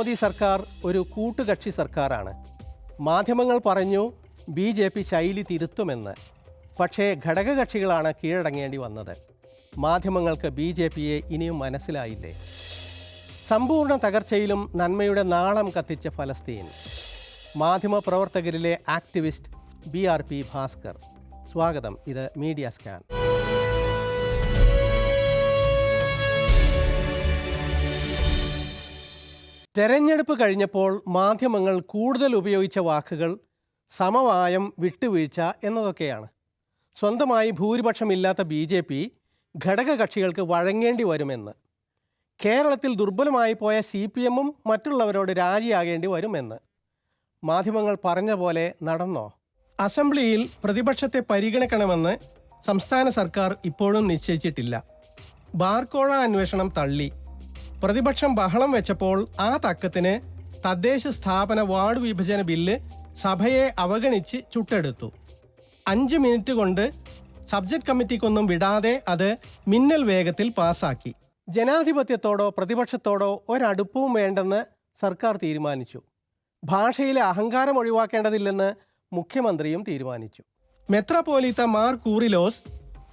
നരേന്ദ്രമോദി സർക്കാർ ഒരു കൂട്ടുകക്ഷി സർക്കാരാണ്. മാധ്യമങ്ങൾ പറഞ്ഞു ബി ജെ പി ശൈലി തിരുത്തുമെന്ന്. പക്ഷേ ഘടകകക്ഷികളാണ് കീഴടങ്ങേണ്ടി വന്നത്. മാധ്യമങ്ങൾക്ക് ബി ജെ പിയെ ഇനിയും മനസ്സിലായില്ലേ? സമ്പൂർണ തകർച്ചയിലും നന്മയുടെ നാളം കത്തിച്ച ഫലസ്തീൻ. മാധ്യമപ്രവർത്തകരിലെ activist B R P Bhaskar. സ്വാഗതം ഇത് മീഡിയ സ്കാൻ. തെരഞ്ഞെടുപ്പ് കഴിഞ്ഞപ്പോൾ മാധ്യമങ്ങൾ കൂടുതൽ ഉപയോഗിച്ച വാക്കുകൾ സമവായം വിട്ടുവീഴ്ച എന്നതൊക്കെയാണ്. സ്വന്തമായി ഭൂരിപക്ഷമില്ലാത്ത ബി ജെ പി ഘടകകക്ഷികൾക്ക് വഴങ്ങേണ്ടി വരുമെന്ന്. കേരളത്തിൽ ദുർബലമായി പോയ സി പി എമ്മും മറ്റുള്ളവരോട് രാജിയാകേണ്ടി വരുമെന്ന്. മാധ്യമങ്ങൾ പറഞ്ഞ പോലെ നടന്നോ? അസംബ്ലിയിൽ പ്രതിപക്ഷത്തെ പരിഗണിക്കണമെന്ന് സംസ്ഥാന സർക്കാർ ഇപ്പോഴും നിശ്ചയിച്ചിട്ടില്ല. ബാർക്കോഴ അന്വേഷണം തള്ളി. പ്രതിപക്ഷം ബഹളം വെച്ചപ്പോൾ ആ തക്കത്തിന് തദ്ദേശ സ്ഥാപന വാർഡ് വിഭജന ബില്ല് സഭയെ അവഗണിച്ച് ചുട്ടെടുത്തു. അഞ്ച് മിനിറ്റ് കൊണ്ട് സബ്ജക്ട് കമ്മിറ്റിക്കൊന്നും വിടാതെ അത് മിന്നൽ വേഗത്തിൽ പാസാക്കി. ജനാധിപത്യത്തോടോ പ്രതിപക്ഷത്തോടോ ഒരടുപ്പവും വേണ്ടെന്ന് സർക്കാർ തീരുമാനിച്ചു. ഭാഷയിലെ അഹങ്കാരം ഒഴിവാക്കേണ്ടതില്ലെന്ന് മുഖ്യമന്ത്രിയും തീരുമാനിച്ചു. മെത്രാപ്പോലീത്ത മാർ കൂറിലോസ്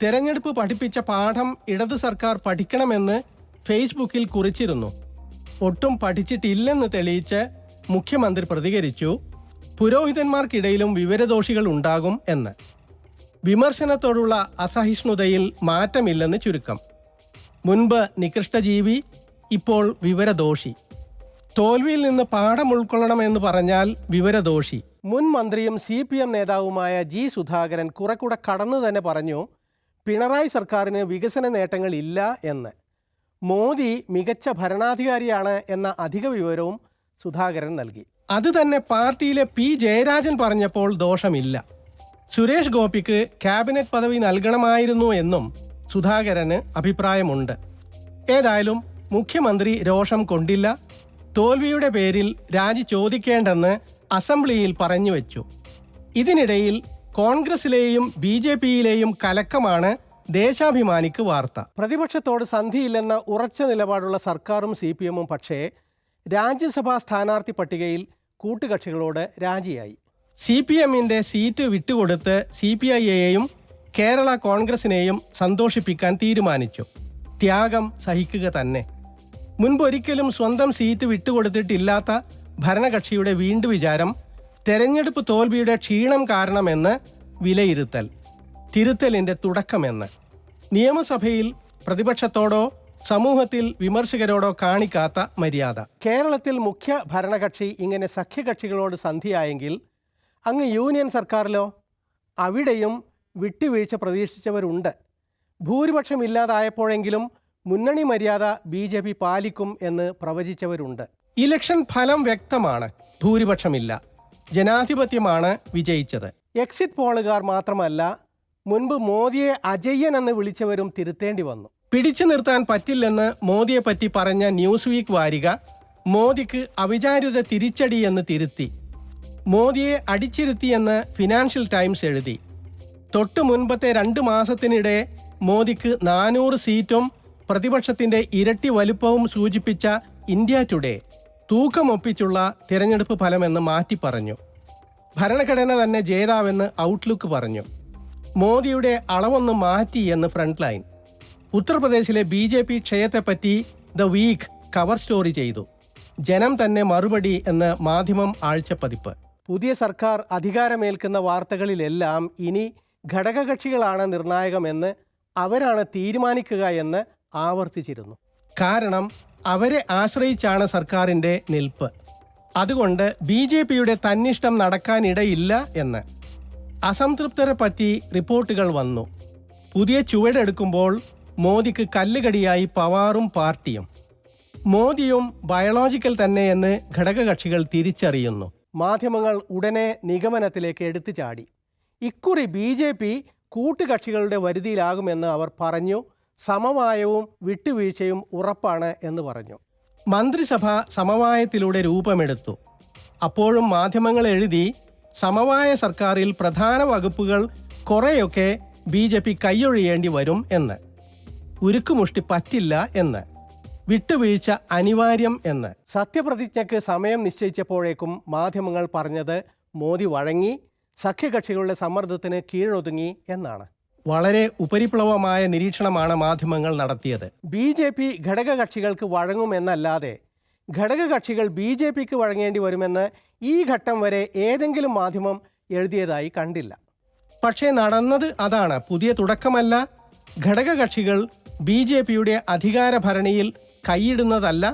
തെരഞ്ഞെടുപ്പ് പഠിപ്പിച്ച പാഠം ഇടതു സർക്കാർ പഠിക്കണമെന്ന് ഫേസ്ബുക്കിൽ കുറിച്ചിരുന്നു. ഒട്ടും പഠിച്ചിട്ടില്ലെന്ന് തെളിയിച്ച് മുഖ്യമന്ത്രി പ്രതികരിച്ചു. പുരോഹിതന്മാർക്കിടയിലും വിവരദോഷികൾ ഉണ്ടാകും എന്ന്. വിമർശനത്തോടുള്ള അസഹിഷ്ണുതയിൽ മാറ്റമില്ലെന്ന് ചുരുക്കം. മുൻപ് നികൃഷ്ടജീവി ഇപ്പോൾ വിവരദോഷി. തോൽവിയിൽ നിന്ന് പാഠം ഉൾക്കൊള്ളണമെന്ന് പറഞ്ഞാൽ വിവരദോഷി. മുൻ മന്ത്രിയും സി പി എം നേതാവുമായ ജി സുധാകരൻ കുറെക്കൂടെ കടന്നു തന്നെ പറഞ്ഞു പിണറായി സർക്കാരിന് വികസന നേട്ടങ്ങൾ ഇല്ല എന്ന്. മോദി മികച്ച ഭരണാധികാരിയാണ് എന്ന അധിക വിവരവും സുധാകരൻ നൽകി. അത് തന്നെ പാർട്ടിയിലെ പി ജയരാജൻ പറഞ്ഞപ്പോൾ ദോഷമില്ല. സുരേഷ് ഗോപിക്ക് ക്യാബിനറ്റ് പദവി നൽകണമായിരുന്നു എന്നും സുധാകരന് അഭിപ്രായമുണ്ട്. ഏതായാലും മുഖ്യമന്ത്രി രോഷം കൊണ്ടില്ല. തോൽവിയുടെ പേരിൽ രാജി ചോദിക്കേണ്ടെന്ന് അസംബ്ലിയിൽ പറഞ്ഞു വെച്ചു. ഇതിനിടയിൽ കോൺഗ്രസിലെയും ബി ജെ പിയിലെയും കലക്കമാണ് ദേശാഭിമാനിക്ക് വാർത്ത. പ്രതിപക്ഷത്തോട് സന്ധിയില്ലെന്ന ഉറച്ച നിലപാടുള്ള സർക്കാരും സി പി എമ്മും പക്ഷേ രാജ്യസഭാ സ്ഥാനാർത്ഥി പട്ടികയിൽ കൂട്ടുകക്ഷികളോട് രാജിയായി. സി പി എമ്മിന്റെ സീറ്റ് വിട്ടുകൊടുത്ത് സി പി ഐ എയെയും കേരള കോൺഗ്രസിനെയും സന്തോഷിപ്പിക്കാൻ തീരുമാനിച്ചു. ത്യാഗം സഹിക്കുക തന്നെ. മുൻപൊരിക്കലും സ്വന്തം സീറ്റ് വിട്ടുകൊടുത്തിട്ടില്ലാത്ത ഭരണകക്ഷിയുടെ വീണ്ടു വിചാരം തെരഞ്ഞെടുപ്പ് തോൽവിയുടെ ക്ഷീണം കാരണമെന്ന് വിലയിരുത്തൽ. തിരുത്തലിന്റെ തുടക്കമെന്ന്. നിയമസഭയിൽ പ്രതിപക്ഷത്തോടോ സമൂഹത്തിൽ വിമർശകരോടോ കാണിക്കാത്ത മര്യാദ. കേരളത്തിൽ മുഖ്യ ഭരണകക്ഷി ഇങ്ങനെ സഖ്യകക്ഷികളോട് സന്ധിയായെങ്കിൽ അങ്ങ് യൂണിയൻ സർക്കാരിലോ അവിടെയും വിട്ടുവീഴ്ച പ്രതീക്ഷിച്ചവരുണ്ട്. ഭൂരിപക്ഷം ഇല്ലാതായപ്പോഴെങ്കിലും മുന്നണി മര്യാദ ബി ജെ പി പാലിക്കും എന്ന് പ്രവചിച്ചവരുണ്ട്. ഇലക്ഷൻ ഫലം വ്യക്തമാണ്. ഭൂരിപക്ഷമില്ല. ജനാധിപത്യമാണ് വിജയിച്ചത്. എക്സിറ്റ് പോളുകാർ മാത്രമല്ല മുൻപ് മോദിയെ അജയ്യൻ എന്ന് വിളിച്ചവരും തിരുത്തേണ്ടി വന്നു. പിടിച്ചു നിർത്താൻ പറ്റില്ലെന്ന് മോദിയെ പറ്റി പറഞ്ഞ ന്യൂസ് വീക്ക് വാരിക മോദിക്ക് അവിചാരിത തിരിച്ചടി എന്ന് തിരുത്തി. മോദിയെ അടിച്ചിരുത്തിയെന്ന് ഫിനാൻഷ്യൽ ടൈംസ് എഴുതി. തൊട്ടു മുൻപത്തെ രണ്ട് മാസത്തിനിടെ മോദിക്ക് നാനൂറ് സീറ്റും പ്രതിപക്ഷത്തിന്റെ ഇരട്ടി വലുപ്പവും സൂചിപ്പിച്ച ഇന്ത്യ ടുഡേ തൂക്കമൊപ്പിച്ചുള്ള തിരഞ്ഞെടുപ്പ് ഫലമെന്ന് മാറ്റി പറഞ്ഞു. ഭരണഘടന തന്നെ ജേതാവെന്ന് ഔട്ട്ലുക്ക് പറഞ്ഞു. മോദിയുടെ അളവൊന്ന് മാറ്റി എന്ന് ഫ്രണ്ട് ലൈൻ. ഉത്തർപ്രദേശിലെ ബി ജെ പി ക്ഷയത്തെപ്പറ്റി ദ വീക്ക് കവർ സ്റ്റോറി ചെയ്തു. ജനം തന്നെ മറുപടി എന്ന് മാധ്യമം ആഴ്ചപ്പതിപ്പ്. പുതിയ സർക്കാർ അധികാരമേൽക്കുന്ന വാർത്തകളിലെല്ലാം ഇനി ഘടകകക്ഷികളാണ് നിർണായകമെന്ന് അവരാണ് തീരുമാനിക്കുക എന്ന് ആവർത്തിച്ചിരുന്നു. കാരണം അവരെ ആശ്രയിച്ചാണ് സർക്കാരിന്റെ നിൽപ്പ്. അതുകൊണ്ട് ബി ജെ പിയുടെ തന്നിഷ്ടം നടക്കാനിടയില്ല എന്ന്. അസംതൃപ്തരെ പറ്റി റിപ്പോർട്ടുകൾ വന്നു. പുതിയ ചുവടെടുക്കുമ്പോൾ മോദിക്ക് കല്ലുകടിയായി പവാറും പാർട്ടിയും. മോദിയും ബയോളജിക്കൽ തന്നെയെന്ന് ഘടകകക്ഷികൾ തിരിച്ചറിയുന്നു. മാധ്യമങ്ങൾ ഉടനെ നിഗമനത്തിലേക്ക് എടുത്തു ചാടി. ഇക്കുറി ബി ജെ പി കൂട്ടുകക്ഷികളുടെ വരുതിയിലാകുമെന്ന് അവർ പറഞ്ഞു സമവായവും വിട്ടുവീഴ്ചയും ഉറപ്പാണ് എന്ന് പറഞ്ഞു. മന്ത്രിസഭ സമവായത്തിലൂടെ രൂപമെടുത്തു. അപ്പോഴും മാധ്യമങ്ങൾ എഴുതി സമവായ സർക്കാരിൽ പ്രധാന വകുപ്പുകൾ കുറേയൊക്കെ ബി ജെ പി കൈയൊഴിയേണ്ടി വരും എന്ന്. ഉരുക്കുമുഷ്ടി പറ്റില്ല എന്ന്. വിട്ടുവീഴ്ച അനിവാര്യം എന്ന്. സത്യപ്രതിജ്ഞയ്ക്ക് സമയം നിശ്ചയിച്ചപ്പോഴേക്കും മാധ്യമങ്ങൾ പറഞ്ഞത് മോദി വഴങ്ങി സഖ്യകക്ഷികളുടെ സമ്മർദ്ദത്തിന് കീഴൊതുങ്ങി എന്നാണ്. വളരെ ഉപരിപ്ലവമായ നിരീക്ഷണമാണ് മാധ്യമങ്ങൾ നടത്തിയത്. ബി ജെ പി ഘടകകക്ഷികൾക്ക് വഴങ്ങുമെന്നല്ലാതെ ഘടകകക്ഷികൾ ബി ജെ പിക്ക് വഴങ്ങേണ്ടി വരുമെന്ന് ഈ ഘട്ടം വരെ ഏതെങ്കിലും മാധ്യമം എഴുതിയതായി കണ്ടില്ല. പക്ഷേ നടന്നത് അതാണ്. പുതിയ തുടക്കമല്ല. ഘടകകക്ഷികൾ ബി ജെ പിയുടെ അധികാര ഭരണിയിൽ കൈയിടുന്നതല്ല.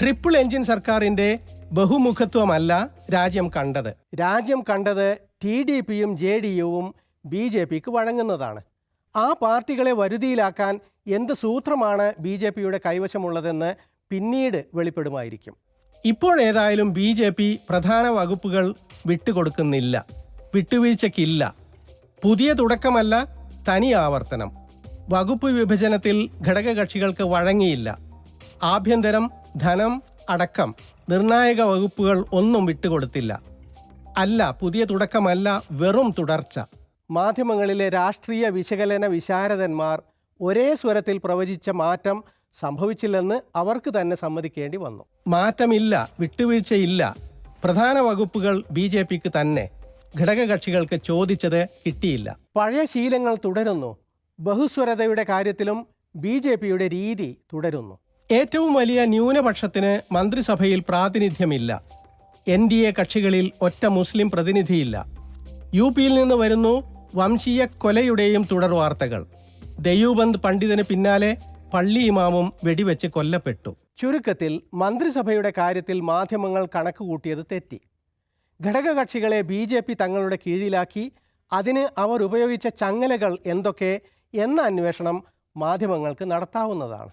ട്രിപ്പിൾ എഞ്ചിൻ സർക്കാരിന്റെ ബഹുമുഖത്വമല്ല രാജ്യം കണ്ടത്. രാജ്യം കണ്ടത് ടി ഡി പിയും ജെ ഡി യുവും ബി ജെ പിക്ക് വഴങ്ങുന്നതാണ്. ആ പാർട്ടികളെ വരുതിയിലാക്കാൻ എന്ത് സൂത്രമാണ് ബി ജെ പിയുടെ കൈവശമുള്ളതെന്ന് പിന്നീട് വെളിപ്പെടുമായിരിക്കും. ഇപ്പോഴേതായാലും ബി ജെ പി പ്രധാന വകുപ്പുകൾ വിട്ടുകൊടുക്കുന്നില്ല. വിട്ടുവീഴ്ചയ്ക്കില്ല. പുതിയ തുടക്കമല്ല തനി ആവർത്തനം. വകുപ്പ് വിഭജനത്തിൽ ഘടകകക്ഷികൾക്ക് വഴങ്ങിയില്ല. ആഭ്യന്തരം ധനം അടക്കം നിർണായക വകുപ്പുകൾ ഒന്നും വിട്ടുകൊടുത്തില്ല. അല്ല പുതിയ തുടക്കമല്ല വെറും തുടർച്ച. മാധ്യമങ്ങളിലെ രാഷ്ട്രീയ വിശകലന വിശാരദന്മാർ ഒരേ സ്വരത്തിൽ പ്രവചിച്ച മാറ്റം സംഭവിച്ചില്ലെന്ന് അവർക്ക് തന്നെ സമ്മതിക്കേണ്ടി വന്നു. മാറ്റമില്ല വിട്ടുവീഴ്ചയില്ല. പ്രധാന വകുപ്പുകൾ ബി ജെ പിക്ക് തന്നെ ഘടകകക്ഷികൾക്ക് ചോദിച്ചത് കിട്ടിയില്ല. പഴയ ശീലങ്ങൾ തുടരുന്നു. ബഹുസ്വരതയുടെ കാര്യത്തിലും ബി ജെ പിയുടെ രീതി തുടരുന്നു. ഏറ്റവും വലിയ ന്യൂനപക്ഷത്തിന് മന്ത്രിസഭയിൽ പ്രാതിനിധ്യമില്ല. എൻ ഡി എ കക്ഷികളിൽ ഒറ്റ മുസ്ലിം പ്രതിനിധിയില്ല. യു പിയിൽ നിന്ന് വരുന്നു വംശീയ കൊലയുടെയും തുടർ വാർത്തകൾ. ദയൂബന്ദ് പണ്ഡിതന് പിന്നാലെ പള്ളി ഇമാമും വെടിവെച്ച് കൊല്ലപ്പെട്ടു. ചുരുക്കത്തിൽ മന്ത്രിസഭയുടെ കാര്യത്തിൽ മാധ്യമങ്ങൾ കണക്കുകൂട്ടിയത് തെറ്റി. ഘടകകക്ഷികളെ ബി ജെ പി തങ്ങളുടെ കീഴിലാക്കി അതിന് അവർ ഉപയോഗിച്ച ചങ്ങലകൾ എന്തൊക്കെ എന്ന അന്വേഷണം മാധ്യമങ്ങൾക്ക് നടത്താവുന്നതാണ്.